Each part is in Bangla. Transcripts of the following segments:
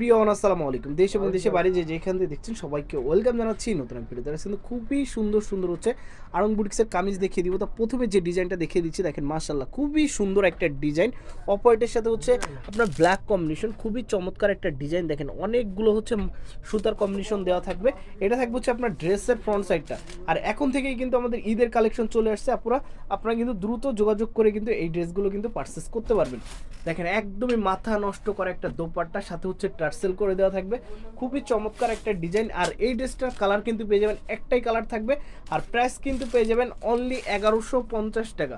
বিয়ন আসসালামু আলাইকুম। দেশ এবং দেশে বাইরে যে যেখান থেকে দেখছেন সবাইকে ওয়েলকাম জানাচ্ছি নতুন এক ভিডিওতে। কিন্তু খুবই সুন্দর সুন্দর হচ্ছে আরং বুটিক্সের কামিজ দেখিয়ে দিব। তা প্রথমে যে ডিজাইনটা দেখিয়ে দিচ্ছি দেখেন মাশাল্লাহ খুবই সুন্দর একটা ডিজাইন। অপোয়েটের সাথে হচ্ছে আপনার ব্ল্যাক কম্বিনেশন খুবই চমৎকার একটা ডিজাইন। দেখেন অনেকগুলো হচ্ছে সুতার কম্বিনেশন দেওয়া থাকবে। এটা থাকবে হচ্ছে আপনার ড্রেসের ফ্রন্ট সাইডটা আর এখন থেকেই কিন্তু আমাদের ঈদের কালেকশন চলে আসছে। আপনারা আপনারা কিন্তু দ্রুত যোগাযোগ করে কিন্তু এই ড্রেসগুলো কিন্তু পারচেস করতে পারবেন। দেখেন একদমই মাথা নষ্ট করা একটা দোপাট্টার সাথে হচ্ছে টার্সেল করে দেওয়া থাকবে। খুবই চমৎকার একটা ডিজাইন। আর এই ড্রেসটার কালার কিন্তু পেয়ে যাবেন, একটাই কালার থাকবে। আর প্রাইস কিন্তু পেয়ে যাবেন অনলি এগারোশো পঞ্চাশ টাকা।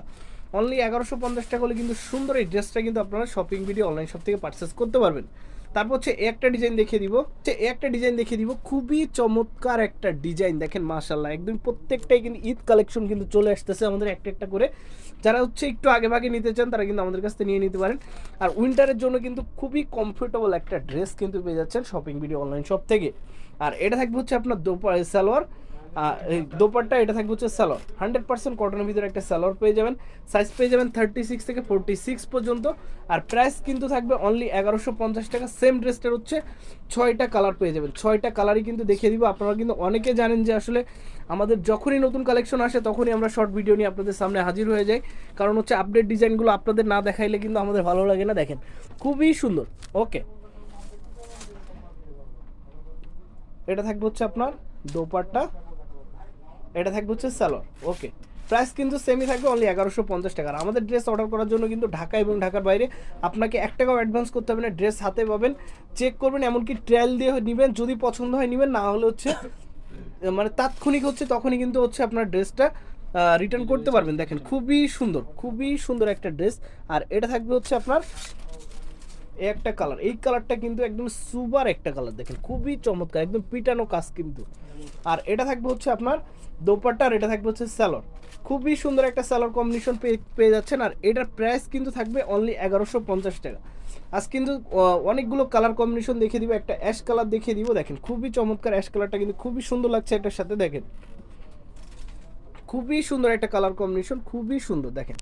অনলি এগারোশো পঞ্চাশ টাকা হলে কিন্তু সুন্দর এই ড্রেসটা কিন্তু আপনারা শপিং ভিডিও অনলাইন শপ থেকে পারচেস করতে পারবেন। তারপর হচ্ছে একটা ডিজাইন দেখিয়ে দিব। হচ্ছে একটা ডিজাইন দেখিয়ে দিব। খুবই চমৎকার একটা ডিজাইন দেখেন মাশাল্লাহ একদম প্রত্যেকটাই কিন্তু ঈদ কালেকশন কিন্তু চলে আসতেছে আমাদের একটা একটা করে। যারা হচ্ছে একটু আগে ভাগে নিতে চান, তারা কিন্তু আমাদের কাছ থেকে নিয়ে নিতে পারেন। আর উইন্টারের জন্য কিন্তু খুবই কমফোর্টেবল একটা ড্রেস কিন্তু পেয়ে যাচ্ছেন শপিং ভিডিও অনলাইন শপ থেকে। আর এটা থাকবে হচ্ছে আপনার দোপা সালোয়ার। দোপাট্টা, এটা থাকবে হচ্ছে স্যালোয়ার হান্ড্রেড পার্সেন্ট কটনের ভিতরে একটা স্যালোয়ার পেয়ে যাবেন। সাইজ পেয়ে যাবেন থার্টি সিক্স থেকে ফোরটি সিক্স পর্যন্ত। আর প্রাইস কিন্তু থাকবে অনলি এগারোশো পঞ্চাশ টাকা। সেম ড্রেসটার হচ্ছে ছয়টা কালার পেয়ে যাবেন। ছয়টা কালারই কিন্তু দেখিয়ে দিব। আপনারা কিন্তু অনেকে জানেন যে আসলে আমাদের যখনই নতুন কালেকশন আসে, তখনই আমরা শর্ট ভিডিও নিয়ে আপনাদের সামনে হাজির হয়ে যাই। কারণ হচ্ছে আপডেট ডিজাইনগুলো আপনাদের না দেখাইলে কিন্তু আমাদের ভালো লাগে না, দেখেন। খুবই সুন্দর। ওকে এটা থাকবে হচ্ছে আপনার দোপাট্টা। এটা থাকবে হচ্ছে স্যালোয়ার ওকে প্রাইস কিন্তু সেমই থাকবে অনলি এগারোশো পঞ্চাশ টাকার আমাদের ড্রেস অর্ডার করার জন্য কিন্তু ঢাকা এবং ঢাকার বাইরে আপনাকে এক টাকাও অ্যাডভান্স করতে হবে না ড্রেস হাতে পাবেন চেক করবেন, এমনকি ট্রায়াল দিয়ে নেবেন, যদি পছন্দ হয় নেবেন, না হলে হচ্ছে মানে তাৎক্ষণিক হচ্ছে তখনই কিন্তু হচ্ছে আপনার ড্রেসটা রিটার্ন করতে পারবেন। দেখেন, খুবই সুন্দর খুবই সুন্দর একটা ড্রেস আর এটা থাকবে হচ্ছে আপনার একটা কালার এই কালারটা কিন্তু একদম সুপার একটা কালার দেখেন, খুবই চমৎকার, একদম পিটানো কাজ কিন্তু। আর এটা থাকবে হচ্ছে আপনার দোপাট্টা আর এটা থাকবে হচ্ছে স্যালোর খুবই সুন্দর একটা স্যালোর কম্বিনেশন পেয়ে যাচ্ছেন, আর এটার প্রাইস কিন্তু থাকবে অনলি এগারোশো পঞ্চাশ টাকা। আজ কিন্তু অনেকগুলো কালার কম্বিনেশন দেখিয়ে দিব, একটা অ্যাশ কালার দেখিয়ে দিব, দেখেন, খুবই চমৎকার অ্যাশ কালারটা কিন্তু খুবই সুন্দর লাগছে এটার সাথে, দেখেন। খুবই সুন্দর একটা কালার কম্বিনেশন খুবই সুন্দর, দেখেন।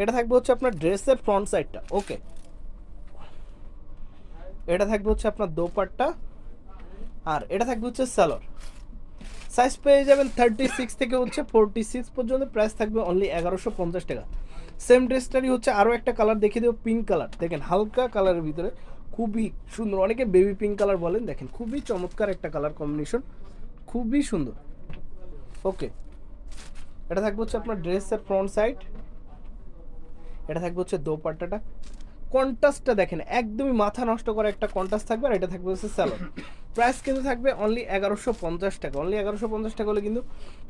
এটা থাকবে হচ্ছে আপনার ড্রেসের ফ্রন্ট সাইডটা ওকে এটা থাকবে হচ্ছে আপনার দোপাট্টা আর এটা থাকবে হচ্ছে স্যালোর। সাইজ পেয়ে যাবেন থার্টি সিক্স থেকে হচ্ছে ফোরটি সিক্স পর্যন্ত প্রাইস থাকবে অনলি এগারোশো পঞ্চাশ টাকা। সেম ড্রেসটারই হচ্ছে আরও একটা কালার দেখিয়ে দেবো পিঙ্ক কালার দেখেন হালকা কালারের ভিতরে খুবই সুন্দর, অনেকে বেবি পিঙ্ক কালার বলেন, দেখেন খুবই চমৎকার একটা কালার কম্বিনেশন খুবই সুন্দর। ওকে এটা থাকবে হচ্ছে আপনার ড্রেসের ফ্রন্ট সাইড এটা থাকবে হচ্ছে দোপাট্টাটা। কন্টাস্টটা দেখেন, একদমই মাথা নষ্ট করা একটা কন্টাস্ট থাকবে আর এটা থাকবে হচ্ছে স্যালোন প্রাইস কিন্তু থাকবে অনলি এগারোশো পঞ্চাশ টাকা। অনলি এগারোশো পঞ্চাশ টাকা হলে কিন্তু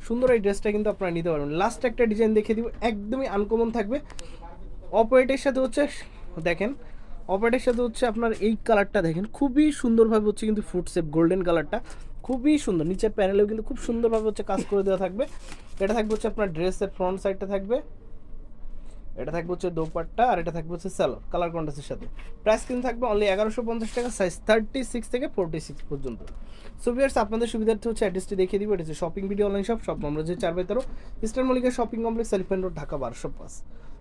সুন্দর এই ড্রেসটা কিন্তু আপনারা নিতে পারবেন। লাস্ট একটা ডিজাইন দেখিয়ে দিব, একদমই আনকমন থাকবে। অপারেটের সাথে হচ্ছে, দেখেন অপারেটের সাথে হচ্ছে আপনার এই কালারটা দেখেন, খুবই সুন্দরভাবে হচ্ছে কিন্তু ফুড সেপ গোল্ডেন কালারটা খুবই সুন্দর। নিচের প্যানেলেও কিন্তু খুব সুন্দরভাবে হচ্ছে কাজ করে দেওয়া থাকবে। এটা থাকবে হচ্ছে আপনার ড্রেসের ফ্রন্ট সাইডটা থাকবে। এটা থাকবে হচ্ছে দোপাট্টা আর এটা থাকবে হচ্ছে স্যালো কালার কন্ট্রাস্টের সাথে। প্রাইস কিন্তু থাকবে অনলি এগারোশো পঞ্চাশ টাকা সাইজ থার্টি সিক্স থেকে ফোরটি সিক্স পর্যন্ত। সো ভিয়ার্স আপনাদের সুবিধার্থে হচ্ছে অ্যাড্রেসটি দেখিয়ে দিব, এটা হচ্ছে shopping video online shop shop আমরা যে চার বাই তেরো Eastern Mallika shopping complex Elephant Road Dhaka বারোশো পাঁচ।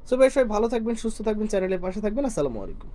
সো ভাই সবাই ভালো থাকবেন, সুস্থ থাকবেন চ্যানেলের পাশে থাকবেন, আসসালামু আলাইকুম।